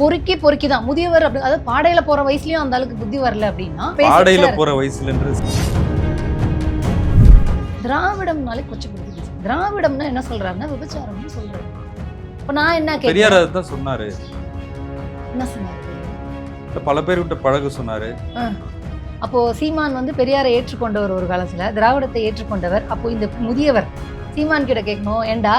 பொறுக்கி பொறுக்கி தான் முதியவர் அப்படி அதாவது பாடையில போற வயசுலயும் அந்த அளவுக்கு புத்தி வரல அப்படின்னா பாடையில போற வயசுலன்றது திராவிடம்னாலே கொச்சப்படுத்தி திராவிடம்னா என்ன சொல்றாருன்னா விபச்சாரம்னு சொல்றாரு. இப்ப நான் என்ன பெரியார் அதான் சொன்னாரு. என்ன சொன்னாரு பல பேர் விட்ட பழக சொன்னாரு. அப்போ சீமான் வந்து பெரியாரை ஏற்றுக்கொண்டவர் ஒரு காலத்துல திராவிடத்தை ஏற்றுக்கொண்டவர். அப்போ இந்த முதியவர் சீமான் கிட்ட கேட்கணும் ஏண்டா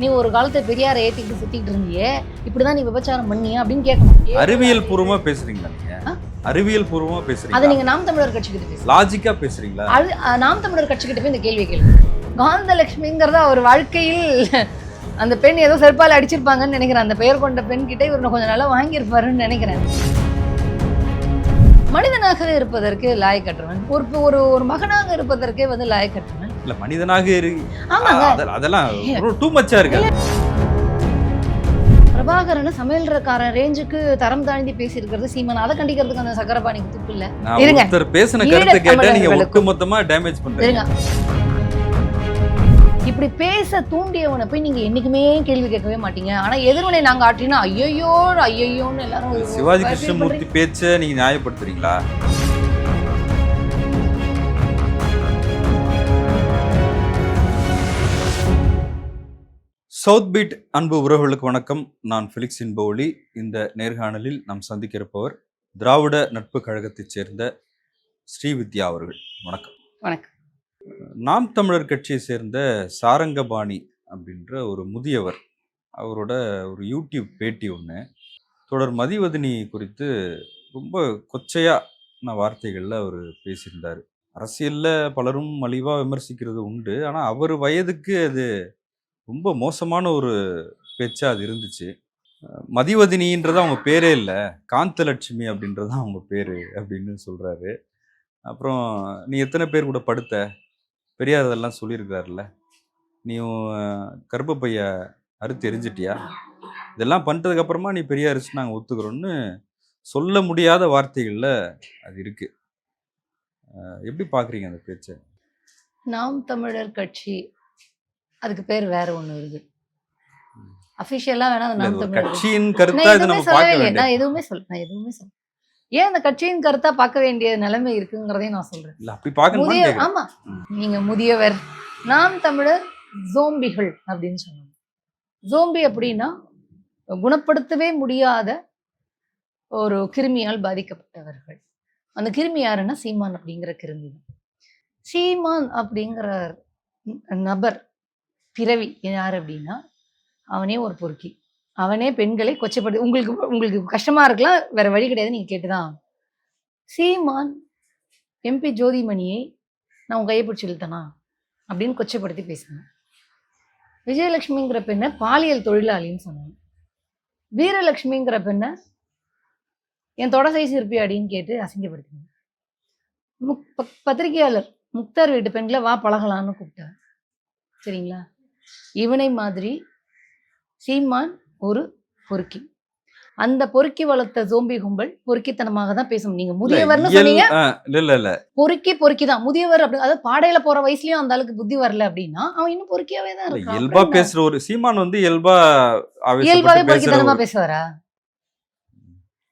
நீ ஒரு காலத்துல பெரியாரை ஏத்திக்கிட்டு சுத்திட்டு இருந்தியே இப்படிதான் நீ விபச்சாரம் பண்ணியா அப்படின்னு கேட்கணும். அறிவியல் பூர்வமா பேசுறீங்களா நீங்க? ஆ? அறிவியல் பூர்வமா அதை பேசுறீங்களா நீங்க நாம் தமிழர் கட்சி கிட்ட பேசுங்க. லாஜிக்கா பேசுறீங்களா? அது நாம் தமிழர் கட்சி கிட்ட போய் இந்த கேள்வி கேள்வி காந்தலட்சுமிங்கிறத அவர் வாழ்க்கையில் அந்த பெண் ஏதோ செருப்பால் அடிச்சிருப்பாங்கன்னு நினைக்கிறேன். அந்த பெயர் கொண்ட பெண் கிட்ட இவர் கொஞ்சம் நல்லா வாங்கியிருப்பாருன்னு நினைக்கிறேன். மனிதனாக இருப்பதற்கு லாயக்கற்றவன் ஒரு ஒரு ஒரு மகனாக இருப்பதற்கே வந்து லாயக்கற்றவன் இல்ல மனிதனாக இரு. ஆமாங்க. அத- அதெல்லாம் டூ மச்சா இருக்கு. பிரபாகரன் சமையல்காரன் ரேஞ்சுக்கு தரம் தாழ்ந்தி பேசியிருக்கிறது சீமான். அதை கண்டிக்கிறதுக்கு அந்த சக்கரபாணிக்கு துப்பு இல்ல. ஒருத்தர் பேசின கருத்தை கேட்டா நீங்க தமிழர்களுக்கும். ஒட்டு மொத்தமா டேமேஜ் பண்றீங்க இப்படி பேச தூண்டியவனை போய் நீங்க என்னைக்குமே கேள்வி கேட்கவே மாட்டீங்க. ஆனா எதிர்வினை நாங்க ஆட்டினா ஐயோ ஐயோன்னு எல்லாரும் சிவாஜி கிருஷ்ணமூர்த்தி பேச்ச நீங்க நியாயப்படுத்துறீங்களா? சவுத் பீட் அன்பு உறவுகளுக்கு வணக்கம். நான் ஃபிலிக்ஸ் இன்பவுலி இந்த நேர்காணலில் நாம் சந்திக்க இருப்பவர் திராவிட நட்பு கழகத்தைச் சேர்ந்த ஸ்ரீவித்யா அவர்கள். வணக்கம். வணக்கம். நாம் தமிழர் கட்சியை சேர்ந்த சாரங்கபாணி அப்படின்ற ஒரு முதியவர் அவரோட ஒரு யூடியூப் பேட்டி ஒன்று தொடர் மதிவதனி குறித்து ரொம்ப கொச்சையான வார்த்தைகளில் அவர் பேசியிருந்தார். அரசியலில் பலரும் மலிவாக விமர்சிக்கிறது உண்டு. ஆனால் அவர் வயதுக்கு அது ரொம்ப மோசமான ஒரு பேச்சாக அது இருந்துச்சு. மதிவதினின்றது அவங்க பேரே இல்லை காந்தலட்சுமி அப்படின்றது தான் அவங்க பேர் அப்படின்னு சொல்கிறாரு அப்புறம் நீ எத்தனை பேர் கூட படுத்த? பெரியார் அதெல்லாம் சொல்லியிருக்காருல்ல. நீ உன் கர்ப்பப்பைய அறுத்து எரிஞ்சிட்டியா? இதெல்லாம் பண்ணுறதுக்கப்புறமா நீ பெரிய அரிசி நாங்கள் ஒத்துக்கிறோன்னு சொல்ல முடியாத வார்த்தைகளில் அது இருக்குது எப்படி பார்க்குறீங்க அந்த பேச்சை? நாம் தமிழர் கட்சி அதுக்கு பேர் வேற ஒண்ணு இருக்கு. அபிஷியலா வேணா கட்சி. கட்சியின் நான் கருத்தா இது நம்ம பார்க்க வேண்டிய நான் எதுவுமே சொல்ல நான் எதுவுமே சொல்ல ஏன் அந்த கட்சியின் கருத்தா பார்க்க வேண்டிய நிலைமை இருக்குங்கிறதையும் நான் சொல்றேன். இல்ல அப்படி பார்க்கணுமா முதிய ஆமா. நீங்க முதியவர் நாம் தமிழர் ஜோம்பிகள் அப்படின்னு சொன்னாங்க. ஜோம்பி அப்படின்னா குணப்படுத்தவே முடியாத ஒரு கிருமியால் பாதிக்கப்பட்டவர்கள். அந்த கிருமி யாருன்னா சீமான் அப்படிங்கிற கிருமி தான். சீமான் அப்படிங்கிற நபர் பிறவி யார் அப்படின்னா அவனே ஒரு பொறுக்கி. அவனே பெண்களை கொச்சப்படுத்தி உங்களுக்கு உங்களுக்கு கஷ்டமா இருக்கலாம் வேற வழி கிடையாது நீங்க கேட்டுதான் சீமான் எம்பி ஜோதிமணியை நான் உன் கையை பிடிச்சி இழுத்தனா? அப்படின்னு கொச்சப்படுத்தி பேசினேன். விஜயலட்சுமிங்கிற பெண்ணை பாலியல் தொழிலாளின்னு சொன்னாங்க. வீரலட்சுமிங்கிற பெண்ணை என் தொட சைஸ் அப்படின்னு கேட்டு அசிங்கப்படுத்தினாங்க முக் பத்திரிகையாளர் முக்தார் வீட்டு பெண்களை வா பழகலான்னு கூப்பிட்டார். சரிங்களா? இவனை மாதிரி சீமான் ஒரு பொறுக்கி. அந்த பொறுக்கி வளர்த்த ஜோம்பி கும்பல் பொறுக்கித்தனமாக தான் பேசும். நீங்க முதியவர்னு சொன்னீங்க. இல்ல இல்ல பொறுக்கி பொறுக்கி தான் முதியவர் அப்படி அதாவது பாடையில போற வயசுலயும் அந்த அளவுக்கு புத்தி வரல அப்படின்னா அவன் இன்னும் பொறுக்கியாவே தான் இருக்கான். இயல்பா? பேசுற ஒரு சீமான் வந்து இயல்பா இயல்பாவே பொறுக்கித்தனமா பேசுவாரா?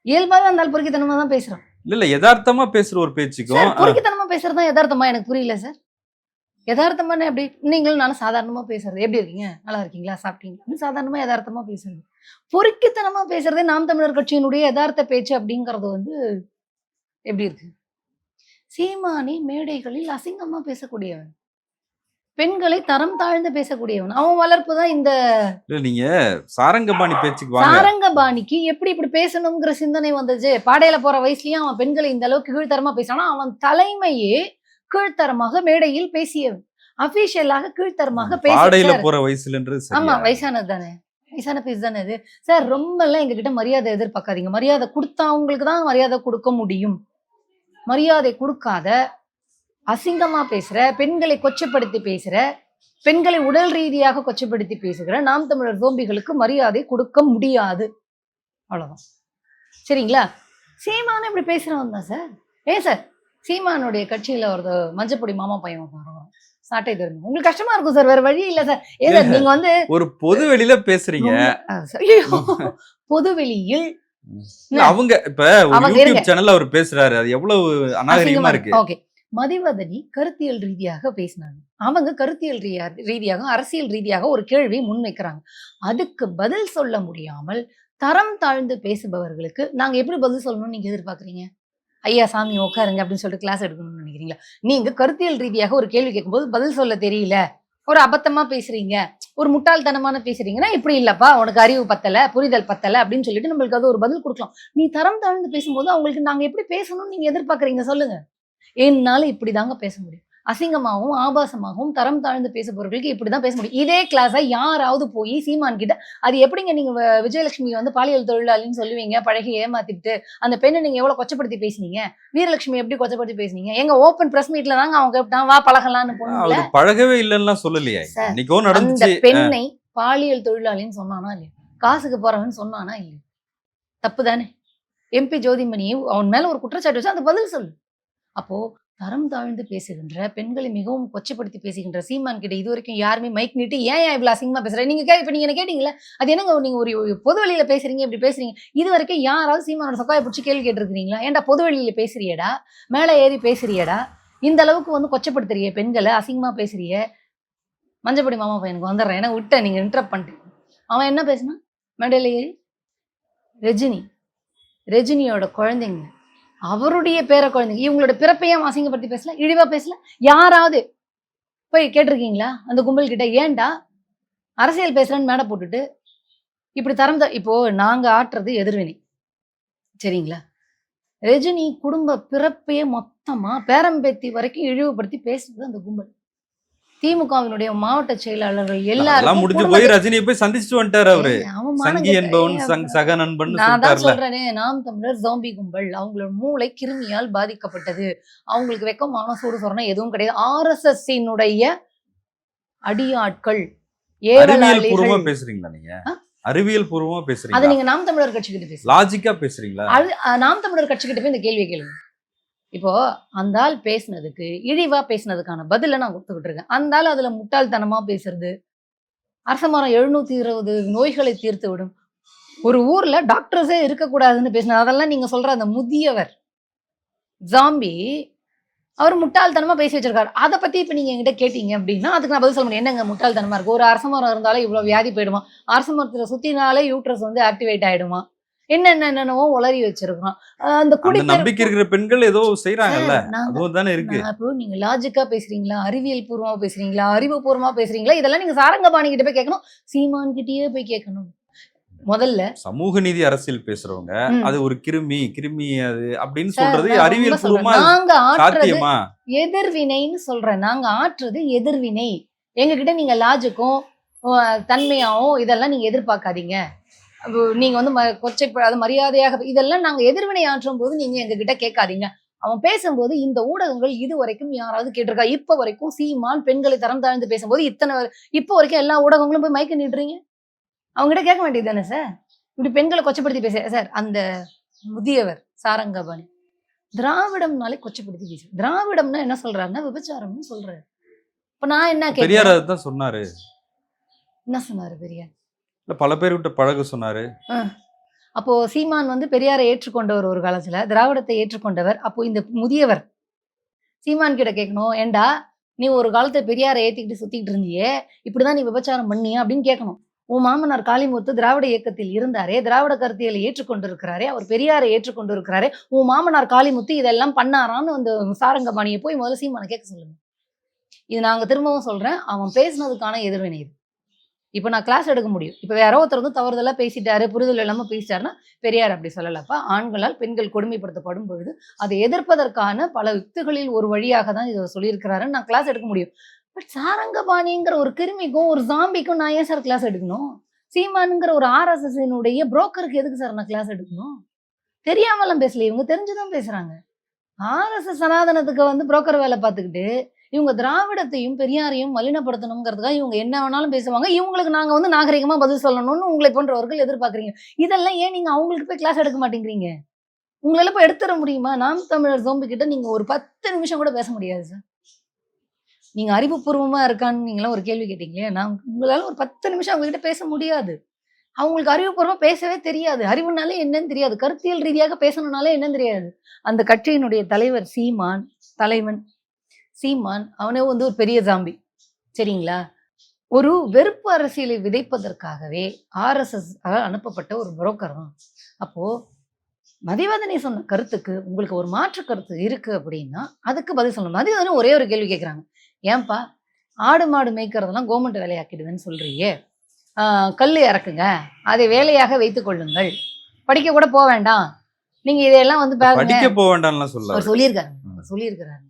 இயல்பாவே அந்த ஆள் பொறுக்கித்தனமா தான் பேசுறான். இல்ல இல்ல யதார்த்தமா பேசுற ஒரு பேச்சுக்கும் பொறுக்கித்தனமா பேசுறது யதார்த்தமா எனக்கு புரியல சார். யதார்த்தமான எப்படி நீங்களும் நானும் சாதாரணமா பேசுறது. எப்படி இருக்கீங்க? நல்லா இருக்கீங்களா? சாப்பிட்டீங்களா? சாதாரணமா யதார்த்தமா பேசுறது. பொறுக்கித்தனமா பேசுறதே நாம் தமிழர் கட்சியினுடைய யதார்த்த பேச்சு அப்படிங்கறது வந்து எப்படி இருக்கு? சீமானி மேடைகளில் அசிங்கமா பேசக்கூடியவன். பெண்களை தரம் தாழ்ந்து பேசக்கூடியவன். அவன் வளர்ப்பு தான் இந்த நீங்க சாரங்கபாணி பேச்சுக்கு சாரங்கபாணிக்கு எப்படி இப்படி பேசணுங்கிற சிந்தனை வந்துச்சு பாடையில போற வயசுலயும் அவன் பெண்களை இந்த அளவுக்கு கீழ்த்தரமா பேசினானா அவன் தலைமையே கீழ்த்தரமாக மேடையில் பேசியவன். அபிஷியலாக கீழ்த்தரமாக பேசி போற வயசுலன்றது ஆமா? வயசானது தானே வயசான பேஸ் தானே இது. சார் ரொம்ப எல்லாம் எங்ககிட்ட மரியாதை எதிர்பார்க்காதீங்க. மரியாதை கொடுத்தவங்களுக்கு தான் மரியாதை கொடுக்க முடியும். மரியாதை கொடுக்காத அசிங்கமா பேசுற பெண்களை கொச்சப்படுத்தி பேசுற பெண்களை உடல் ரீதியாக கொச்சப்படுத்தி பேசுகிற நாம் தமிழர் சோம்பிகளுக்கு மரியாதை கொடுக்க முடியாது. அவ்வளவுதான். சரிங்களா? சீமான் இப்படி பேசுறவன் தான் சார். ஏன் சார்? சீமானுடைய கட்சியில ஒரு மஞ்சப்பொடி மாமா பையன் வரும் சாட்டை தருங்க உங்களுக்கு கஷ்டமா இருக்கும் சார் வேற வழி இல்ல சார். சார் நீங்க வந்து ஒரு பொது வெளியில பேசுறீங்க! பொதுவெளியில் இல்ல, அவங்க இப்ப யூடியூப். சேனல்ல அவர் பேசுறாரு. அது எவ்வளவு அநாகரிகமா இருக்கு? ஓகே மதிவதனி கருத்தியல் ரீதியாக பேசினாங்க. அவங்க கருத்தியல் ரீதியா- ரீதியாக அரசியல் ரீதியாக ஒரு கேள்வியை முன்வைக்கிறாங்க. அதுக்கு பதில் சொல்ல முடியாமல் தரம் தாழ்ந்து பேசுபவர்களுக்கு நாங்க எப்படி பதில் சொல்லணும்னு நீங்க எதிர்பார்க்கறீங்க? ஐயா சாமி உட்காருங்க அப்படின்னு சொல்லிட்டு கிளாஸ் எடுக்கணும்னு நினைக்கிறீங்களா? நீங்க கருத்தியல் ரீதியாக ஒரு கேள்வி கேட்கும்போது பதில் சொல்ல தெரியல. ஒரு அபத்தமா பேசுறீங்க. ஒரு முட்டாள்தனமான பேசுறீங்கன்னா இப்படி இல்லப்பா உனக்கு அறிவு பத்தல புரிதல் பத்தல அப்படின்னு சொல்லிட்டு நம்மளுக்கு அது ஒரு பதில் கொடுக்கலாம். நீ தரம் தாழ்ந்து பேசும்போது அவங்களுக்கு நாங்க எப்படி பேசணும்னு நீங்க எதிர்பார்க்கறீங்க? சொல்லுங்க. என்னால இப்படிதாங்க பேச முடியும். அசிங்கமாகவும் ஆபாசமாகவும் தரம் தாழ்ந்து பேசுபவர்களுக்கு இப்படிதான் பேச முடியும். இதே கிளாஸை யாராவது போய் சீமான் கிட்ட அது எப்படிங்க நீங்க விஜயலட்சுமி வந்து பாலியல் தொழிலாளின்னு சொல்லுவீங்க பழகி ஏமாத்திட்டு அந்த பெண்ணை நீங்க எவ்வளவு கொச்சப்படுத்தி பேசுனீங்க? வீரலட்சுமி எப்படி கொச்சப்படுத்தி பேசுனீங்க? எங்க ஓப்பன் பிரஸ் மீட்ல தாங்க அவங்க கேட்டான் வா பழகலான்னு போனீங்க பழகவே இல்லைன்னா சொல்லலையா. அந்த பெண்ணை பாலியல் தொழிலாளின்னு சொன்னானா இல்லையா? காசுக்கு போறவன் சொன்னானா இல்லையா? தப்பு தானே எம்பி ஜோதிமணி அவன் மேல ஒரு குற்றச்சாட்டு வச்சு அந்த பதில் சொல்லு. அப்போ தரம் தாழ்ந்து பேசுகின்ற பெண்களை மிகவும் கொச்சைப்படுத்தி பேசுகின்ற சீமான் கிட்ட இது வரைக்கும் யாருமே மைக் நீட்டு ஏன் ஏன் இவ்வளோ அசிங்கமாக பேசுகிறேன் நீங்கள் கே இப்போ நீங்கள் என்ன கேட்டீங்களே? அது என்னங்க நீங்கள் ஒரு பொது வழியில் பேசுறீங்க இப்படி பேசுறீங்க? இது வரைக்கும் யாராவது சீமானோட சொக்காயை பிடிச்சி கேள்வி கேட்டுருக்கிறீங்களா? ஏன்டா பொது வழியில் பேசுறியடா? மேலே ஏறி பேசுறியடா? இந்த அளவுக்கு வந்து கொச்சப்படுத்துறிய பெண்களை? அசிங்கமா பேசுறிய? மஞ்சப்படி மாமா பையனுக்கு வந்துடுறேன். ஏன்னா விட்ட நீங்கள் இன்ட்ரப்ட் பண்ணிட்டீங்க. அவன் என்ன பேசுனா? மெடல் ஏறி ரஜினி ரஜினியோட குழந்தைங்க அவருடைய பேர குழந்தைங்க இவங்களோட பிறப்பையும் அசிங்கப்படுத்தி பேசல இழிவா பேசல. யாராவது போய் கேட்டிருக்கீங்களா? அந்த கும்பல் கிட்ட ஏன்டா அரசியல் பேசுறேன்னு மேடை போட்டுட்டு இப்படி தரம் தா- இப்போ நாங்க ஆட்டுறது எதிர்வினை. சரிங்களா? ரஜினி குடும்ப பிறப்பையே மொத்தமா பேரம்பேத்தி வரைக்கும் இழிவுபடுத்தி பேசுறது அந்த கும்பல். திமுகவினுடைய மாவட்ட செயலாளர்கள் எல்லாரும் முடிஞ்சு போய் ரஜினியை போய் சந்திச்சுட்டு வந்துட்டாரு அவரு. சங்கி என்பவன் சக நண்பன் நான் தான் சொல்றேனே நாம் தமிழர் ஜாம்பி கும்பல். அவங்களோட மூளை கிருமியால் பாதிக்கப்பட்டது. அவங்களுக்கு வெக்கமான சூடு சொரணம் எதுவும் கிடையாது. ஆர்எஸ்எஸ் அடியாட்கள் அறிவியல் பூர்வமா பேசுறீங்களா நீங்க? அறிவியல் பூர்வமா அதை பேசுறீங்களா? நீங்க நாம் தமிழர் கட்சி கிட்ட பேசுங்க. லாஜிக்கா பேசுறீங்களா? அது நாம் தமிழர் கட்சி கிட்ட போய் இந்த கேள்வியை கேளுங்க. இப்போ அந்த ஆள் பேசுனதுக்கு இழிவா பேசினதுக்கான பதில நான் கொடுத்துக்கிட்டு இருக்கேன் அந்த ஆள் அதுல முட்டாள்தனமா பேசுறது அரசமரம் எழுநூத்தி இருபது நோய்களை தீர்த்து விடும். ஒரு ஊர்ல டாக்டர்ஸே இருக்கக்கூடாதுன்னு பேசினார். அதெல்லாம் நீங்க சொல்ற அந்த முதியவர் ஜாம்பி அவர் முட்டாள்தனமா பேசி வச்சிருக்காரு. அதை பத்தி இப்ப நீங்க என்கிட்ட கேட்டீங்க அப்படின்னா அதுக்கு நான் பதில் சொல்ல முடியும். என்னங்க முட்டாள்தனமா இருக்கு? ஒரு அரச மரம் இருந்தாலே இவ்வளவு வியாதி போயிடுமா? அரச மரத்துல சுத்தினாலே யூட்ரஸ் வந்து ஆக்டிவேட் ஆயிடுமா? என்னென்ன என்னென்னவோ உளறி வச்சிருக்கான் அஹ் அந்த குடி நம்பிக்கை இருக்கிற பெண்கள் ஏதோ செய்யறாங்கல்ல அதுவும் இருக்கு. இப்போ நீங்க லாஜிக்கா பேசுறீங்களா? அறிவியல் பூர்வமா பேசுறீங்களா? அறிவுபூர்வமா பேசுறீங்களா? இதெல்லாம் நீங்க சாரங்கபாணி கிட்ட போய் கேட்கணும். சீமான் கிட்டயே போய் கேட்கணும். முதல்ல சமூக நீதி அரசியல் பேசுறவங்க. அது ஒரு கிருமி கிருமி அது அப்படின்னு சொல்றது அறிவியல். பூர்வமா நாங்க சாத்தியமா? எதிர்வினைன்னு சொல்றேன். நாங்க ஆற்றுறது எதிர்வினை. எங்க கிட்ட நீங்க லாஜிக்கும் தன்மையாவும் இதெல்லாம் நீங்க எதிர்பார்க்காதீங்க. அப்போ நீங்க வந்து ம- கொச்சை அது மரியாதையாக இதெல்லாம் நாங்க எதிர்வினை ஆற்றும் போது நீங்க எங்க கிட்ட கேட்காதீங்க. அவன் பேசும்போது இந்த ஊடகங்கள் இது வரைக்கும் யாராவது கேட்டிருக்கா? இப்ப வரைக்கும் சீமான் பெண்களை தரம் தாழ்ந்து பேசும்போது இத்தனை இப்ப வரைக்கும் எல்லா ஊடகங்களும் போய் மைக்க நீட்டுறீங்க அவங்க கிட்ட கேட்க வேண்டியது தானே சார்? இப்படி பெண்களை கொச்சப்படுத்தி பேச சார் அந்த முதியவர் சாரங்கபாணி திராவிடம்னாலே கொச்சப்படுத்தி பேசு திராவிடம்னா என்ன சொல்றாருன்னா விபச்சாரம்னு சொல்றாரு. இப்ப நான் என்ன கேட்கிறேன் சொன்னாரு. என்ன சொன்னாரு பெரியார்? இல்லை பல பேர்கிட்ட பழக சொன்னாரு. அப்போ சீமான் வந்து பெரியாரை ஏற்றுக்கொண்டவர் ஒரு காலத்துல திராவிடத்தை ஏற்றுக்கொண்டவர் அப்போ இந்த முதியவர். சீமான் கிட்ட கேட்கணும் ஏண்டா நீ ஒரு காலத்துல பெரியாரை ஏத்திக்கிட்டு சுத்திட்டு இருந்தியே இப்படிதான் நீ விபச்சாரம் பண்ணியா அப்படின்னு கேட்கணும் உன் மாமனார் காளிமுத்து திராவிட இயக்கத்தில் இருந்தாரே திராவிட கருத்தியலை ஏற்றுக்கொண்டிருக்கிறாரே அவர் பெரியாரை ஏற்றுக்கொண்டிருக்கிறாரே உன் மாமனார் காளிமுத்து இதெல்லாம் பண்ணாரான்னு அந்த சாரங்கபாணியை போய் முதல்ல சீமானை கேட்க சொல்லுங்க. இது நாங்க திரும்பவும் சொல்றேன் அவன் பேசுனதுக்கான எதிர்வினை இது. இப்போ நான் கிளாஸ் எடுக்க முடியும். இப்போ வேற ஒருத்தர் வந்து தவறுதலாக பேசிட்டாரு புரிதல் இல்லாமல் பேசிட்டாருன்னா பெரியார் அப்படி சொல்லலப்பா. ஆண்களால் பெண்கள் கொடுமைப்படுத்தப்படும் பொழுது அதை எதிர்ப்பதற்கான பல யுக்திகளில் ஒரு வழியாக தான் இதை சொல்லியிருக்கிறாருன்னு நான் கிளாஸ் எடுக்க முடியும். பட் சாரங்கபாணிங்கிற ஒரு கிருமிக்கும் ஒரு ஜாம்பிக்கும் நான் ஏன் சார் கிளாஸ் எடுக்கணும்? சீமானுங்கிற ஒரு ஆர்எஸ்எஸ்னுடைய புரோக்கருக்கு எதுக்கு சார் நான் கிளாஸ் எடுக்கணும்? தெரியாமலாம் பேசல இவங்க தெரிஞ்சுதான் பேசுறாங்க. ஆர்எஸ்எஸ் சனாதனத்துக்கு வந்து புரோக்கர் வேலை பார்த்துக்கிட்டு இவங்க திராவிடத்தையும் பெரியாரையும் மலினப்படுத்தணுங்கிறதுக்காக இவங்க என்ன வேணாலும் பேசுவாங்க. இவங்களுக்கு நாங்க வந்து நாகரிகமா பதில் சொல்லணும்னு உங்களை போன்றவர்கள் எதிர்பார்க்குறீங்க. இதெல்லாம் ஏன் நீங்க அவங்களுக்கு போய் கிளாஸ் எடுக்க மாட்டேங்கிறீங்க? உங்களால போய் எடுத்துட முடியுமா? நாம் தமிழர் ஜோம்பி கிட்ட நீங்க ஒரு பத்து நிமிஷம் கூட பேச முடியாது சார் நீங்க அறிவுபூர்வமா இருக்கான்னு நீங்களாம் ஒரு கேள்வி கேட்டீங்களே நான் உங்களால ஒரு பத்து நிமிஷம் அவங்க கிட்ட பேச முடியாது. அவங்களுக்கு அறிவுபூர்வமாக பேசவே தெரியாது. அறிவுனாலே என்னன்னு தெரியாது. கருத்தியல் ரீதியாக பேசணும்னாலே என்னன்னு தெரியாது. அந்த கட்சியினுடைய தலைவர் சீமான் தலைவன் சீமான் அவனே வந்து ஒரு பெரிய ஜாம்பி சரிங்களா? ஒரு வெறுப்பு அரசியலை விதைப்பதற்காகவே ஆர்எஸ்எஸ் அனுப்பப்பட்ட ஒரு புரோக்கர் தான். அப்போ மதிவதனி சொன்ன கருத்துக்கு உங்களுக்கு ஒரு மாற்று கருத்து இருக்கு அப்படின்னா அதுக்கு பதில் சொல்லணும். மதிவதனி ஒரே ஒரு கேள்வி கேட்குறாங்க ஏன்பா ஆடு மாடு மேய்க்கிறதெல்லாம் கவர்மெண்ட் வேலையாக்கிடுவேன்னு சொல்றியே ஆஹ் கல் இறக்குங்க. அதை வேலையாக வைத்துக் கொள்ளுங்கள். படிக்க கூட போக வேண்டாம். நீங்க இதையெல்லாம் வந்து பாருங்க படிக்க போக வேண்டாம்லாம் சொல்ல சொல்லியிருக்காரு. சொல்லியிருக்கிறாரு.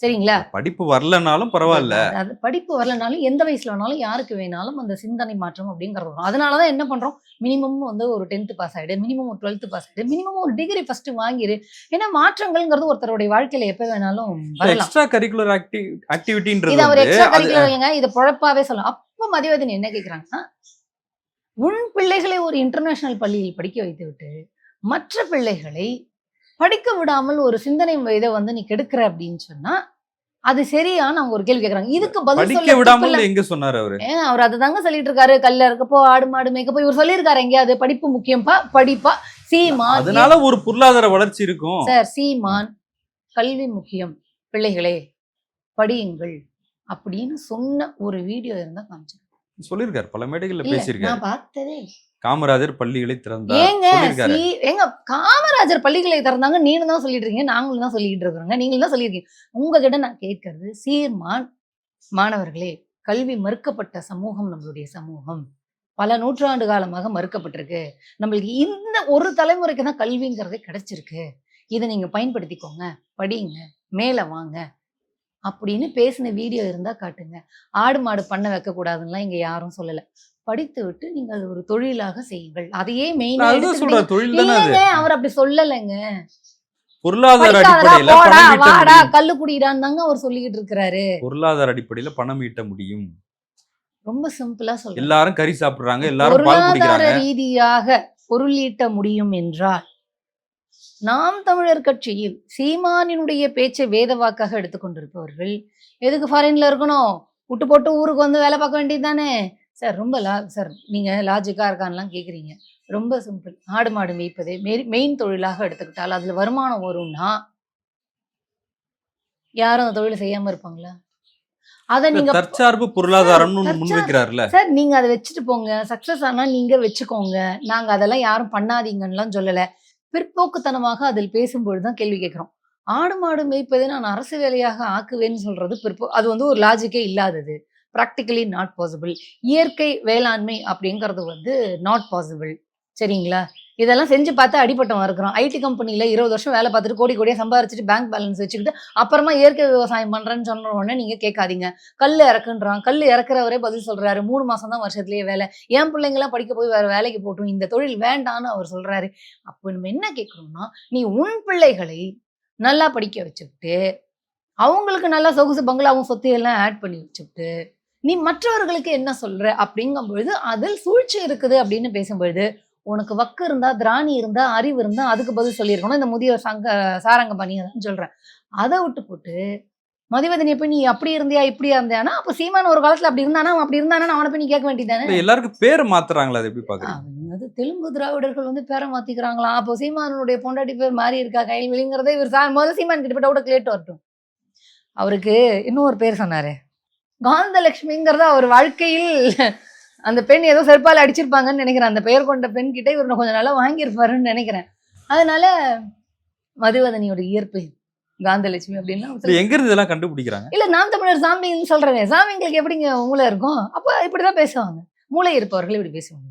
சரிங்களா? படிப்பு வரலனாலும் பரவாயில்ல. அது படிப்பு வரலனாலும் எந்த வயசுல வேணாலும் யாருக்கு வேணாலும் அந்த சிந்தனை மாற்றம் அப்படிங்கிறது வரும். அதனாலதான் என்ன பண்றோம்? மினிமம் வந்து ஒரு டென்த் பாஸ் ஆயிடு மினிமம் ஒரு டுவெல்த் பாஸ் ஆயிடு மினிமம் ஒரு டிகிரி ஃபர்ஸ்ட் வாங்கிடு ஏன்னா மாற்றங்கள்ங்கிறது ஒருத்தருடைய வாழ்க்கையில எப்ப வேணாலும் எக்ஸ்ட்ரா கரிக்குலர் ஆக்டி ஆக்டிவிட்டின்றது இது அவர் எக்ஸ்ட்ரா அது- கரிக்குலருங்க இதை பொழப்பாவே சொல்லலாம். அப்ப மதிவதன் என்ன கேக்குறாங்கன்னா உன் பிள்ளைகளை ஒரு இன்டர்நேஷனல் பள்ளியில் படிக்க வைத்து விட்டு மற்ற பிள்ளைகளை படிக்க விடாமல் ஒரு சிந்தனை இதை வந்து நீ கெடுக்கிற அப்படின்னு சொன்னா அது சரியான்னு அவங்க ஒரு கேள்வி கேக்குறாங்க இதுக்கு பதில் விடாமல். எங்க சொன்னாரு அவரு? அவர் அதுதாங்க சொல்லிட்டு இருக்காரு கல்ல இருக்கப்போ ஆடு மாடு மேய்க்கப்போ இவர் சொல்லியிருக்காரு எங்கேயாவது. படிப்பு முக்கியம்பா? படிப்பா? சீமான் அதனால ஒரு பொருளாதார வளர்ச்சி இருக்கும். சார் சீமான் கல்வி முக்கியம். பிள்ளைகளே படியுங்கள் அப்படின்னு சொன்ன ஒரு வீடியோ இருந்தா காமிச்சேன் சொல்லியிருக்காரு. பல மேடைகள்ல பேசியிருக்காரு. நான் பார்த்ததே. காமராஜர் பள்ளிகளை திறந்தார். ஏங்க காமராஜர் பள்ளிகளை திறந்தாங்க. நீனும் தான் சொல்லிட்டு இருக்கீங்க நாங்களும் தான் சொல்லிட்டு இருக்கிறோங்க. நீங்களும் தான் சொல்லியிருக்கீங்க. உங்ககிட்ட நான் கேட்கறது சீர்மான் மாணவர்களே கல்வி மறுக்கப்பட்ட சமூகம் நம்மளுடைய சமூகம். பல நூற்றாண்டு காலமாக மறுக்கப்பட்டிருக்கு. நம்மளுக்கு இந்த ஒரு தலைமுறைக்கு தான் கல்விங்கிறதே கிடைச்சிருக்கு. இதை நீங்க பயன்படுத்திக்கோங்க படிங்க மேல வாங்க அப்படின்னு பேசின வீடியோ இருந்தா காட்டுங்க. ஆடு மாடு பண்ண வைக்க கூடாதுன்னா இங்க யாரும் சொல்லல. படித்து விட்டு நீங்க அது ஒரு தொழிலாக செய்யுங்கள். அதையே மெயின் அவர் அப்படி சொல்லலைங்க. பொருளாதார வாடா கல்லு குடிடான்னு தாங்க அவர் சொல்லிக்கிட்டு இருக்கிறாரு. பொருளாதார அடிப்படையில பணம் ஈட்ட முடியும். ரொம்ப சிம்பிளா சொல்றேன். எல்லாரும் கறி சாப்பிடுறாங்க எல்லாரும் பொருளாதார ரீதியாக பொருள் ஈட்ட முடியும் என்றால் நாம் தமிழர் கட்சியில் சீமானினுடைய பேச்சை வேத வாக்காக எடுத்துக்கொண்டிருப்பவர்கள் எதுக்கு ஃபாரின்ல இருக்கணும்? விட்டு போட்டு ஊருக்கு வந்து வேலை பார்க்க வேண்டியது தானே? சார் ரொம்ப லா சார் நீங்க லாஜிக்கா இருக்கான்லாம் கேக்குறீங்க. ரொம்ப சிம்பிள் ஆடு மாடு மேய்ப்பதே மெயின் தொழிலாக எடுத்துக்கிட்டால் அதுல வருமானம் வரும்னா யாரும் அந்த தொழிலை செய்யாம இருப்பாங்களா? அதை நீங்க தற்சார்பு பொருளாதாரம்னு முன்வைக்கிறாருல. சார் நீங்க அதை வச்சுட்டு போங்க. சக்சஸ் ஆனா நீங்க வச்சுக்கோங்க. நாங்க அதெல்லாம் யாரும் பண்ணாதீங்கன்னுலாம் சொல்லல. பிற்போக்குத்தனமாக அதில் பேசும்பொழுது தான் கேள்வி கேட்கிறோம் ஆடு மாடு மேய்ப்பதை நான் அரசு வேலையாக ஆக்குவேன்னு சொல்றது பிற்போ அது வந்து ஒரு லாஜிக்கே இல்லாதது. ப்ராக்டிக்கலி நாட் பாசிபிள் இயற்கை வேளாண்மை அப்படிங்கிறது வந்து நாட் பாசிபிள் சரிங்களா? இதெல்லாம் செஞ்சு பார்த்து அடிப்பட்டம் இருக்கிறோம் ஐடி கம்பெனியில் இருபது வருஷம் வேலை பார்த்துட்டு கோடி கோடியாக சம்பாரிச்சிட்டு பேங்க் பேலன்ஸ் வச்சுக்கிட்டு அப்புறமா இயற்கை விவசாயம் பண்ணுறேன்னு சொன்ன உடனே நீங்கள் கேட்காதீங்க. கல் இறக்குன்றான். கல் இறக்குறவரே பதில் சொல்கிறாரு மூணு மாதம் தான் வருஷத்துலேயே வேலை. என் பிள்ளைங்களாம் படிக்க போய் வேறு வேலைக்கு போட்டும். இந்த தொழில் வேண்டான்னு அவர் சொல்கிறாரு அப்போ நம்ம என்ன கேட்குறோம்னா நீ உன் பிள்ளைகளை நல்லா படிக்க வச்சுக்கிட்டு அவங்களுக்கு நல்லா சொகுசு பங்களாவும் சொத்து எல்லாம் ஆட் பண்ணி வச்சுக்கிட்டு நீ மற்றவர்களுக்கு என்ன சொல்ற அப்படிங்கும் பொழுது அதில் சூழ்ச்சி இருக்குது அப்படின்னு பேசும்பொழுது உனக்கு வக்கு இருந்தா திராணி இருந்தா அறிவு இருந்தா அதுக்கு பதில் சொல்லியிருக்கணும். இந்த முதிய சங்க சாரங்க பணியதான் சொல்றேன். அதை விட்டு போட்டு மதிவதனி போய் நீ அப்படி இருந்தியா இப்படியா இருந்தியானா? அப்ப சீமான் ஒரு காலத்துல அப்படி இருந்தானா? அப்படி இருந்தானா அவனை போய் நீ கேட்க வேண்டியதானே எல்லாருக்கும் பேர் மாத்துறாங்களா அது எப்படி பாக்குறீங்க வந்து தெலுங்கு திராவிடர்கள் வந்து பேரை மாத்திக்கிறாங்களாம் அப்போ சீமானுடைய பொண்டாட்டி பேர் மாறி இருக்கா? கைல்வெளிங்கிறத இவர் சா முதல்ல சீமான் கிட்ட போய் கூட கேட்டு வரட்டும். அவருக்கு இன்னும் ஒரு பேர் சொன்னாரு. காந்தலட்சுமிங்கிறத அவர் வாழ்க்கையில் அந்த பெண் ஏதோ செருப்பால் அடிச்சிருப்பாங்கன்னு நினைக்கிறேன். அந்த பெயர் கொண்ட பெண் கிட்ட இவர் கொஞ்சம் நல்லா வாங்கியிருப்பாருன்னு நினைக்கிறேன். அதனால மதுவதனியோட இயற்பு காந்தலட்சுமி அப்படின்னா எங்க இருந்து இதெல்லாம் கண்டுபிடிக்கிறாங்க? இல்ல நாம் தமிழர் சாமின்னு சொல்றேன். சாமிங்களுக்கு எப்படிங்க மூளை இருக்கும் அப்ப இப்படிதான் பேசுவாங்க. மூளை இருப்பவர்கள் இப்படி பேசுவாங்க.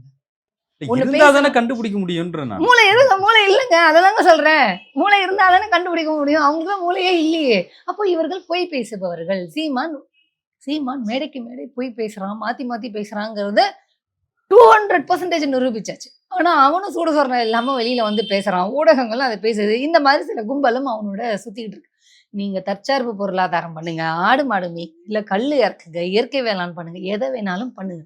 கண்டுபிடிக்க முடியும்ன்ற நான். மூளை எதுங்க மூளை இல்லைங்க. அததாங்க சொல்றேன். மூளை இருந்தா தானே கண்டுபிடிக்க முடியும். அவங்களுக்கு மூளையே இல்லையே. அப்போ இவர்கள் பொய் பேசுபவர்கள். சீமான் சீமான் மேடைக்கு மேடை போய் பேசுகிறான் மாற்றி மாற்றி பேசுகிறாங்கிறத டூ ஹண்ட்ரட் பர்சன்டேஜ் நிரூபிச்சாச்சு. ஆனால் அவனும் சூடு இல்லாமல் வெளியில் வந்து பேசுகிறான் ஊடகங்களும் அதை பேசுது. இந்த மாதிரி சில கும்பலும் அவனோட சுற்றிக்கிட்டு இருக்கு. நீங்கள் தற்சார்பு பொருளாதாரம் பண்ணுங்க. ஆடு மாடு மீ இல்லை கல் இறக்குங்க இயற்கை வேளாண் பண்ணுங்க. எதை வேணாலும் பண்ணுங்க.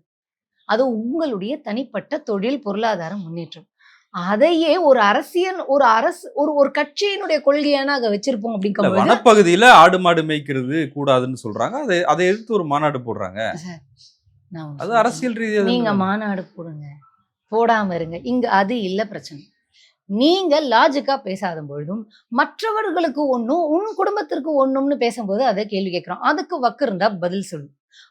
அது உங்களுடைய தனிப்பட்ட தொழில் பொருளாதார முன்னேற்றம். அதையே ஒரு அரசியல் ஒரு அரசு ஒரு ஒரு கட்சியினுடைய கொள்கையான அங்க வச்சிருப்போம் இல்ல, அப்படிங்கும்போது வனப்பகுதியில ஆடு மாடு மேய்க்கிறது கூடாதுன்னு சொல்றாங்க. அதை அதை எதிர்த்து ஒரு மாநாடு போடுறாங்க. அது. அரசியல் ரீதியா நீங்க. மாநாடு போடுங்க. போடாம இருங்க. இங்க அது இல்ல பிரச்சனை. நீங்க லாஜிக்கா பேசாத பொழுதும் மற்றவர்களுக்கு ஒண்ணும் உன் குடும்பத்திற்கு ஒண்ணும்னு பேசும்போது அதை கேள்வி கேட்கிறோம். அதுக்கு வக்கு இருந்தா பதில் சொல்லு.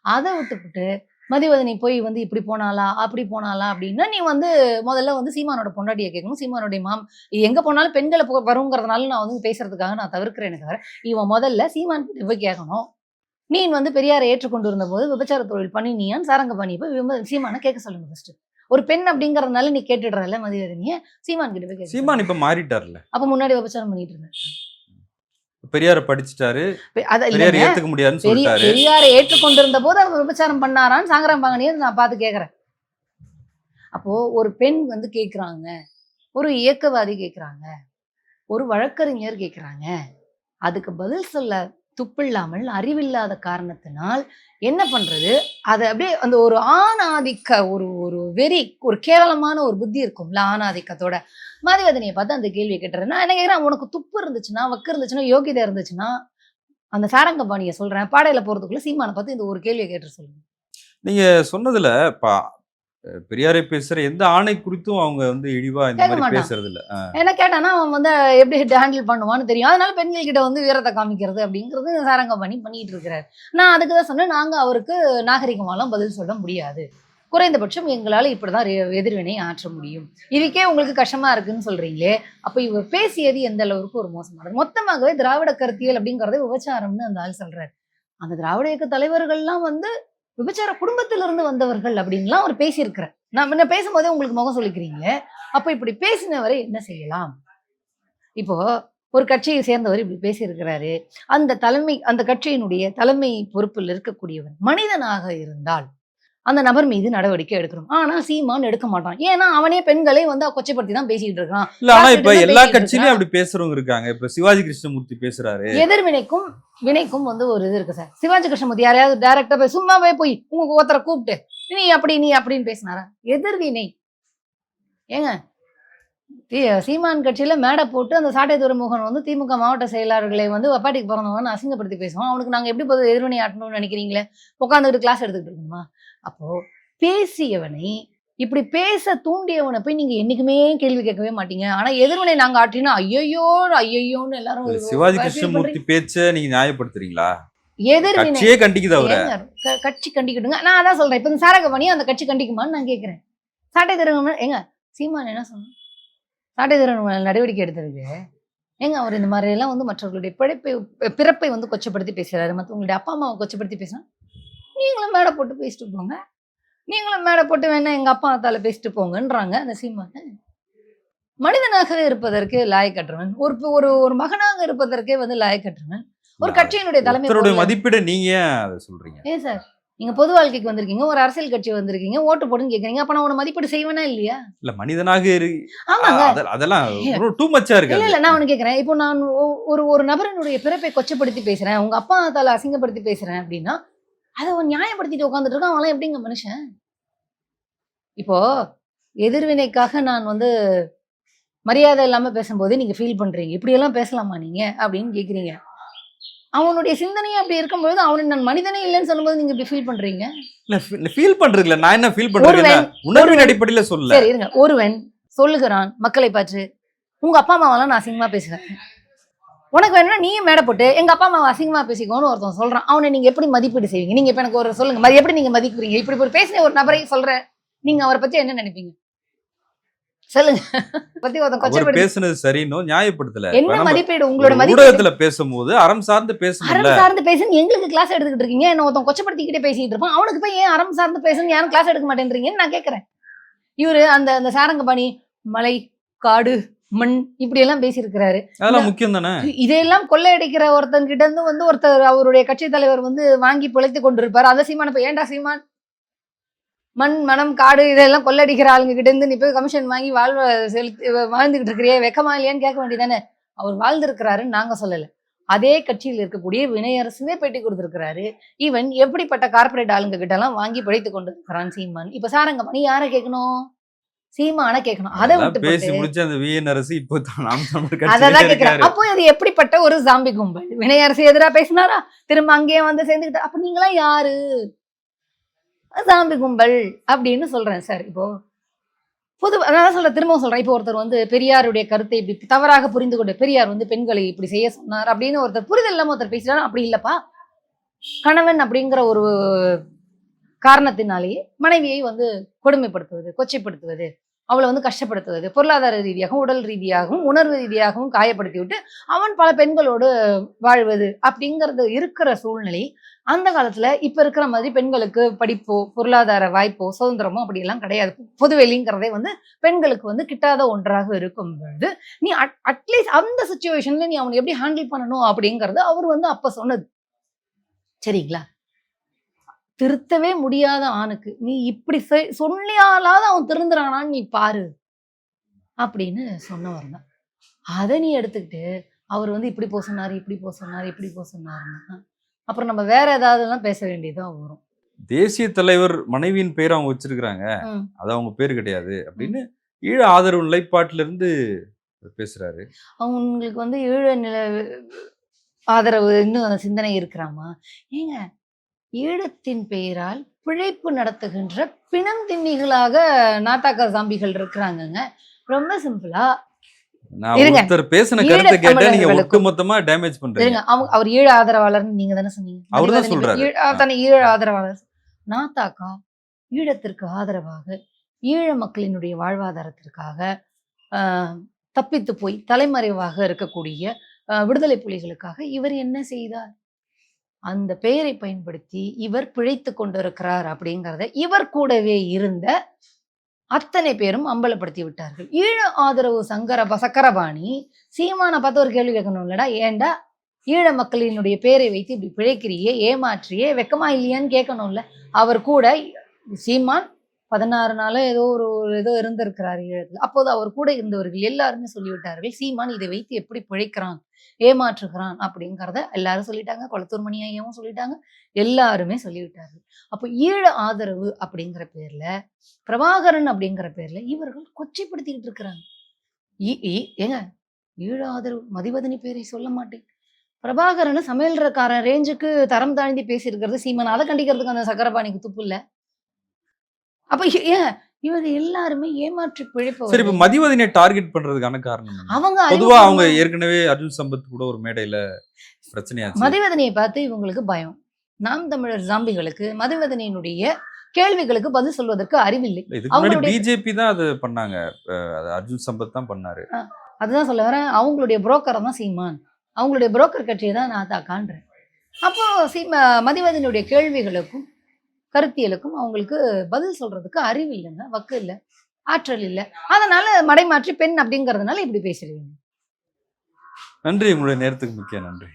அதை விட்டுப்புட்டு மதிவதனி போய் வந்து இப்படி போனாலா அப்படி போனாலா அப்படின்னா நீ வந்து முதல்ல வந்து சீமானோட பொண்டாட்டியை கேட்கணும். சீமானுடைய மாம் எங்க போனாலும் பெண்களை வருங்கிறதுனால நான் வந்து பேசுறதுக்காக நான் தவிர்க்கிறேன் தவிர இவன் முதல்ல சீமான் போய் கேட்கணும். நீ வந்து பெரியாரை ஏற்றுக்கொண்டு இருந்தபோது விபச்சார தொழில் பண்ணி நீயான் சாரங்க பண்ணி போய் விம- சீமானை கேட்க சொல்லுங்க ஃபர்ஸ்ட் ஒரு பெண் அப்படிங்கறதுனால நீ கேட்டுடுறல மதிவதனிய சீமான் கிட்ட போய் சீமான் இப்ப மாறிட்டார்ல. அப்ப முன்னாடி விபச்சாரம் பண்ணிட்டு இருந்தேன் பெரியார படிச்சுட்டாரு. பெரியார். ஏத்துக்க முடியாதுன்னு சொல்லிட்டாரு. பெரியாரை ஏற்றுக்கொண்டிருந்த போது அவர் விபச்சாரம் பண்ணாரான்னு சாங்கரம் பாங்கனியை நான் பார்த்து கேட்குறேன் அப்போ ஒரு பெண் வந்து கேட்குறாங்க ஒரு இயக்கவாதி கேட்குறாங்க ஒரு வழக்கறிஞர் கேட்குறாங்க அதுக்கு பதில் சொல்ல துப்பில்லாமல் அறிவில்லாத காரணத்தினால் என்ன பண்றது? அதை அப்படியே அந்த ஒரு ஆணாதிக்க ஒரு ஒரு வெறி ஒரு கேவலமான ஒரு புத்தி இருக்கும்ல ஆணாதிக்கத்தோட. மதிவதனியை பார்த்து அந்த கேள்வியை கேட்டுறேன் நான் என்ன கேட்குறேன்? உனக்கு துப்பு இருந்துச்சுன்னா வக்கு இருந்துச்சுன்னா யோகிதை இருந்துச்சுன்னா அந்த சாரங்கபாணியை சொல்றேன். பாடையில போறதுக்குள்ள சீமானை பார்த்து இந்த ஒரு கேள்வியை கேட்டு சொல்லுங்க. நீங்க சொன்னதுல பா பெரியாரை பேசுற எந்த ஆணை குறித்தும் அவங்க வந்து இழிவா இந்த மாதிரி. பேசுறது இல்ல என்ன கேட்டானா அவன் வந்து எப்படி ஹேண்டில் பண்ணுவான்னு தெரியும். அதனால பெண்கள் கிட்ட வந்து வீரத்தை காமிக்கிறது அப்படிங்கிறது சாரங்கபாணி பண்ணிட்டு இருக்கிறார். நான் அதுக்கு தான் சொன்னேன் நாங்க அவருக்கு நாகரிகமாலாம் பதில் சொல்ல முடியாது. குறைந்தபட்சம் எங்களால இப்படிதான் எதிர்வினை ஆற்ற முடியும். இதுக்கே உங்களுக்கு கஷ்டமா இருக்குன்னு சொல்றீங்களே அப்ப இவர் பேசியது எந்த அளவுக்கு ஒரு மோசமானது? மொத்தமாகவே திராவிட கருத்தியல் அப்படிங்கறத விபச்சாரம்னு அந்த ஆள் சொல்றாரு. அந்த திராவிட இயக்க தலைவர்கள்லாம் வந்து விபச்சார குடும்பத்திலிருந்து வந்தவர்கள் அப்படின்லாம் அவர் பேசியிருக்கிறார். நான் முன்ன பேசும்போதே உங்களுக்கு முகம் சொல்லிக்கிறீங்க. அப்ப இப்படி பேசினவரை என்ன செய்யலாம்? இப்போ ஒரு கட்சியை சேர்ந்தவர் இப்படி பேசியிருக்கிறாரு. அந்த தலைமை அந்த கட்சியினுடைய தலைமை பொறுப்பில் இருக்கக்கூடியவர் மனிதனாக இருந்தால் அந்த நபர் மீது நடவடிக்கை எடுக்கணும். ஆனா சீமான் எடுக்க மாட்டான். ஏன்னா அவனே பெண்களை வந்து கொச்சைப்படுத்தி தான் பேசிட்டு இருக்கான். இல்ல ஆனா இப்ப எல்லா. கட்சியிலயும் அப்படி பேசுறவங்க இருக்காங்க. இப்ப சிவாஜி கிருஷ்ணமூர்த்தி பேசுறாரு. எதிர்வினைக்கும் வினைக்கும் வந்து ஒரு இது இருக்கு சார். சிவாஜி கிருஷ்ணமூர்த்தி யாரையாவது டைரக்டா போய் சும்மாவே போய் உங்க ஒருத்தரை கூப்பிட்டு நீ அப்படி நீ அப்படின்னு பேசினாரா? எதிர்வினை. ஏங்க சீமான் கட்சியில மேடை போட்டு அந்த சாட்டை துறைமுகன் வந்து திமுக மாவட்ட செயலாளர்களை வந்து வப்பாட்டிக்கு பிறந்தவன் அசிங்கப்படுத்தி பேசுவோம் அவனுக்கு நாங்க எப்படி பதில் எதிர்வினை ஆட்டணும்னு நினைக்கிறீங்களே? உட்காந்துக்கிட்டு கிளாஸ் எடுத்துக்கிட்டு இருக்கணுமா? அப்போ பேசியவனை இப்படி பேச தூண்டியவனை போய் நீங்க என்னைக்குமே கேள்வி கேட்கவே மாட்டீங்க. ஆனா எதிர்வினை நாங்க ஆட்டினா ஐயோ ஐயோன்னு எல்லாரும் சிவாஜி கிருஷ்ணமூர்த்தி பேச்ச நீங்க நியாயப்படுத்துறீங்களா? எதிர்வினை. கட்சி கண்டிக்கட்டுங்க. நான் அதான் சொல்றேன். இப்ப இந்த சாரகமணி அந்த கட்சி கண்டிக்குமான்னு நான் கேக்குறேன். சாட்டை திருவண்ணாமலை ஏங்க சீமான் என்ன சொன்ன சாட்டை திருவண்ணாமலை நடவடிக்கை எடுத்ததுக்கு ஏங்க அவர் இந்த மாதிரி எல்லாம் வந்து மற்றவர்களுடைய பிழைப்பை பிறப்பை வந்து கொச்சப்படுத்தி பேசுறாரு. மற்றவங்களுடைய அப்பா அம்மாவை கொச்சப்படுத்தி பேசினா நீங்களும் மேடை போட்டு பேசிட்டு போங்க. நீங்களும் மேடை போட்டு வேணா எங்க அப்பா அத்தால பேசிட்டு போங்கன்றாங்க அந்த சீமான். மனிதனாகவே இருப்பதற்கு லாயக்கற்றவன் ஒரு ஒரு ஒரு மகனாக இருப்பதற்கே வந்து லாயக்கற்றவன் ஒரு கட்சியினுடைய தலைமை. மதிப்பீட நீங்க சொல்றீங்க? ஏன் சார்? நீங்க பொது வாழ்க்கைக்கு வந்திருக்கீங்க ஒரு அரசியல் கட்சி வந்திருக்கீங்க ஓட்டு போடுன்னு கேக்குறீங்க அப்ப நான் உன மதிப்பீடு செய்வேனா இல்லையா? இல்ல மனிதனாக இரு ஆமாங்க. அத- அதெல்லாம் டூ மச்சா இருக்கு இல்ல. இல்ல நான் ஒண்ணு கேக்குறேன். இப்போ நான் ஒரு ஒரு நபரினுடைய பிறப்பை கொச்சப்படுத்தி பேசுறேன் உங்க அப்பா தால அசிங்கப்படுத்தி பேசுறேன் அப்படின்னா அதை அவன் நியாயப்படுத்திட்டு உட்காந்துட்டு இருக்கான். அவன்லாம் எப்படிங்க மனுஷன்? இப்போ எதிர்வினைக்காக நான் வந்து மரியாதை இல்லாம பேசும்போது நீங்க ஃபீல் பண்றீங்க. இப்படி எல்லாம் பேசலாமா நீங்க? அப்படின்னு கேக்குறீங்க. அவனுடைய சிந்தனையே அப்படி இருக்கும்போது அவனை நான் மனிதனே இல்லைன்னு சொல்லும்போது நீங்க இப்படி ஃபீல் பண்றீங்க? ஃபீல் பண்றதுல நான் என்ன ஃபீல் பண்றேன் ஒருவன் உணர்வின் அடிப்படையில சொல்ல சரி இருங்க. ஒருவன் சொல்லுகிறான் மக்களை பார்த்து உங்க அப்பா அம்மாவெல்லாம் நான் அசிங்கமா பேசுவேன். உனக்கு வேணும்னா நீயும் மேடை போட்டு எங்க அப்பா அம்மாவை அசிங்கமா பேசிக்கோன்னு ஒருத்தன் சொல்றான். அவனை நீங்க எப்படி மதிப்பீடு செய்வீங்க? நீங்க இப்ப எனக்கு ஒரு சொல்லுங்க. மதி- எப்படி நீங்க மதிக்கிறீங்க? இப்படி ஒரு பேசின ஒரு நபரை சொல்றேன். நீங்க அவரை பத்தி என்ன நினைப்பீங்க? சொல்லுங்க. பத்தி ஒருத்தன் கொச்சப்படுத்தி பேசுனது சரின்னு நியாயப்படுத்தல. என்ன மதிப்பீடு? உங்களோட ஊடகத்துல பேசும்போது அறம் சார்ந்து பேசணும்ல. அறம் சார்ந்து பேசுன்னு எங்களுக்கு கிளாஸ் எடுத்துக்கிட்டு இருக்கீங்க. என்ன ஒருத்தன் கொச்சப்படுத்திக்கிட்டே பேசிட்டு இருப்பான். அவனுக்கு போய் ஏன் அறம் சார்ந்து பேசுன்னு யாரும் கிளாஸ் எடுக்க மாட்டேன்றீங்கன்னு நான் கேட்கறேன் இவரு அந்த அந்த சாரங்கபாணி மலை காடு மண் இப்படி எல்லாம் பேசியிருக்கிறாரு. அதெல்லாம் முக்கியம் தானே இதையெல்லாம் கொள்ளையடிக்கிற ஒருத்தன் கிட்ட இருந்து வந்து ஒருத்தர் அவருடைய கட்சி தலைவர் வந்து வாங்கி பிழைத்து கொண்டிருப்பார். அந்த சீமான் இப்ப ஏன்டா சீமான்? மண் மனம் காடு இதெல்லாம் கொள்ளடிக்கிற ஆளுங்க கிட்ட இருந்து நீ போய் கமிஷன் வாங்கி வாழ்வ செலுத்தி வாழ்ந்துகிட்டு இருக்கிறியே வெக்கமா இல்லையான்னு கேட்க வேண்டியதானே? அவர் வாழ்ந்திருக்கிறாருன்னு நாங்க சொல்லல. அதே கட்சியில் இருக்கக்கூடிய வினயரசுவே பேட்டி கொடுத்திருக்கிறாரு. ஈவன் எப்படிப்பட்ட கார்ப்பரேட் ஆளுங்க கிட்ட எல்லாம் வாங்கி பிழைத்து கொண்டிருக்கிறான் சீமான்? இப்ப சாரங்கமணி யாரை கேட்கணும்? சீமான கேட்கணும். அதை விட்டு பேசி முடிச்ச அந்த விஎன் அரசு இப்போ நாம் கேக்குறேன் இருக்காரு அப்போ அது எப்படிப்பட்ட ஒரு ஜாம்பி கும்பல்? வினையரசு எதிரா பேசினாரா? திரும்ப அங்கேயே வந்து சேர்ந்துக்கிட்டு அப்ப நீங்களா யாரு? ஜாம்பி கும்பல் அப்படின்னு சொல்றேன் சார் இப்போ. பொது அதான் சொல்ற திரும்பவும் சொல்றேன். இப்போ ஒருத்தர் வந்து பெரியாருடைய கருத்தை இப்படி தவறாக புரிந்து கொண்டு பெரியார் வந்து பெண்களை இப்படி செய்ய சொன்னார் அப்படின்னு ஒருத்தர் புரிதல் இல்லாம ஒருத்தர் பேசுறாரு அப்படி இல்லப்பா. கணவன் அப்படிங்கிற ஒரு காரணத்தினாலேயே மனைவியை வந்து கொடுமைப்படுத்துவது கொச்சைப்படுத்துவது அவளை வந்து கஷ்டப்படுத்துவது பொருளாதார ரீதியாகவும் உடல் ரீதியாகவும் உணர்வு ரீதியாகவும் காயப்படுத்தி விட்டு அவன் பல பெண்களோடு வாழ்வது அப்படிங்கிறது இருக்கிற சூழ்நிலை அந்த காலத்துல இப்ப இருக்கிற மாதிரி பெண்களுக்கு படிப்போ பொருளாதார வாய்ப்போ சுதந்திரமோ அப்படியெல்லாம் கிடையாது. பொதுவெளிங்கிறதே வந்து பெண்களுக்கு வந்து கிட்டாத ஒன்றாக இருக்கும் பொழுது நீ அட்லீஸ்ட் அந்த சுச்சுவேஷன்ல நீ அவனை எப்படி ஹேண்டில் பண்ணணும் அப்படிங்கிறது அவர் வந்து அப்ப சொன்னது. சரிங்களா? திருத்தவே முடியாத ஆணுக்கு நீ இப்படி சொல்லியாலாவது அவன் திருந்துறானான்னு நீ பாரு அப்படின்னு சொன்னவர் தான். அதை நீ எடுத்துக்கிட்டு அவர் வந்து இப்படி போக சொன்னாரு இப்படி போக சொன்னாரு இப்படி போக சொன்னாருன்னா அப்புறம் நம்ம வேற ஏதாவதுலாம் பேச வேண்டியதுதான் வரும். தேசிய தலைவர் மனைவியின் பேர் அவங்க வச்சிருக்கிறாங்க. அது அவங்க பேர் கிடையாது அப்படின்னு ஈழ ஆதரவு நிலைப்பாட்டில இருந்து பேசுறாரு. அவங்களுக்கு வந்து ஈழ நில ஆதரவு இன்னும் அந்த சிந்தனை இருக்கிறாமா? ஏங்க ஈழத்தின் பெயரால் பிழைப்பு நடத்துகின்ற பிணம் திண்ணிகளாக நாட்டாக்கா சாம்பிகள் இருக்கிறாங்கங்க. ரொம்ப சிம்பிளா நான் இருங்க. ஒருத்தர் பேசின ஈழத் கருத்தை கேட்டா நீங்க தமிழர்களுக்கும் ஒட்டுமொத்தமா டேமேஜ் பண்றீங்க. இருங்க அவங்க அவர் ஈழ ஆதரவாளர்னு நீங்க தானே சொன்னீங்க. சொல்றாரு. ஈழ- ஆ, தானே ஈழ ஆதரவாளர். நாத்தாக்கா ஈழத்திற்கு ஆதரவாக ஈழ மக்களினுடைய வாழ்வாதாரத்திற்காக ஆஹ், தப்பித்து போய் தலைமறைவாக இருக்கக்கூடிய விடுதலை புலிகளுக்காக இவர் என்ன செய்தார்? அந்த பெயரை பயன்படுத்தி இவர் பிழைத்து கொண்டிருக்கிறார் அப்படிங்கிறத இவர் கூடவே இருந்த அத்தனை பேரும் அம்பலப்படுத்தி விட்டார்கள். ஈழ ஆதரவு சங்கர சக்கரபாணி சீமான பார்த்து ஒரு கேள்வி கேட்கணும் இல்லடா ஏன்டா ஈழ மக்களினுடைய பேரை வைத்து இப்படி பிழைக்கிறியே ஏமாற்றியே வெக்கமா இல்லையான்னு கேட்கணும்ல. அவர் கூட சீமான் பதினாறு நாள் ஏதோ ஒரு ஒரு ஏதோ இருந்திருக்கிறார் ஈழத்தில். அப்போது அவர் கூட இருந்தவர்கள் எல்லாருமே சொல்லிவிட்டார்கள் சீமான் இதை வைத்து எப்படி பிழைக்கிறான்? ஏமாற்றுகிறான்? அப்படிங்கிறத எல்லாரும் சொல்லிட்டாங்க கொளத்தூர் மணி ஐயாவும் சொல்லிட்டாங்க எல்லாருமே சொல்லிவிட்டார்கள். அப்போ ஈழ ஆதரவு அப்படிங்கிற பேர்ல பிரபாகரன் அப்படிங்கிற பேர்ல இவர்கள் கொச்சைப்படுத்திக்கிட்டு இருக்கிறாங்க. ஈ- ஏங்க ஈழ ஆதரவு மதிவதனி பேரை சொல்ல மாட்டேன். பிரபாகரன் சமையல்காரன் ரேஞ்சுக்கு தரம் தாழ்ந்தி பேசியிருக்கிறது சீமான். அதை கண்டிக்கிறதுக்கு அந்த சக்கரபாணிக்கு துப்பு இல்லை. அப்ப ஏன்? இவங்க எல்லாருமே ஏமாற்றி சரி இப்ப மதிவதனை டார்கெட் பண்றதுக்கான காரணம்? அவங்க பொதுவா அவங்க ஏற்கனவே அர்ஜுன் சம்பத் கூட ஒரு மேடையில பிரச்சனையாச்சு. மதிவதனியை பார்த்து இவங்களுக்கு பயம். நாம் தமிழர் ஜாம்பிகளுக்கு மதிவதனியினுடைய கேள்விகளுக்கு பதில் சொல்வதற்கு அறிவில்லை. அவங்களுடைய- பிஜேபி தான் அது பண்ணாங்க. அர்ஜுன் சம்பத் தான் பண்ணாரு. அதுதான் சொல்ல வரேன். அவங்களுடைய புரோக்கரை தான் சீமான். அவங்களுடைய புரோக்கர் கட்சியை தான் நான் தாக்கான்றேன் அப்போ சீம மதிவதனுடைய கேள்விகளுக்கும் கருத்தியலுக்கும் அவங்களுக்கு பதில் சொல்றதுக்கு அறிவு இல்லைங்க வக்கு இல்லை ஆற்றல் இல்லை. அதனால மடைமாற்றி பெண் அப்படிங்கிறதுனால இப்படி பேசுறீங்க. நன்றி உங்களுடைய நேரத்துக்கு முக்கிய நன்றி.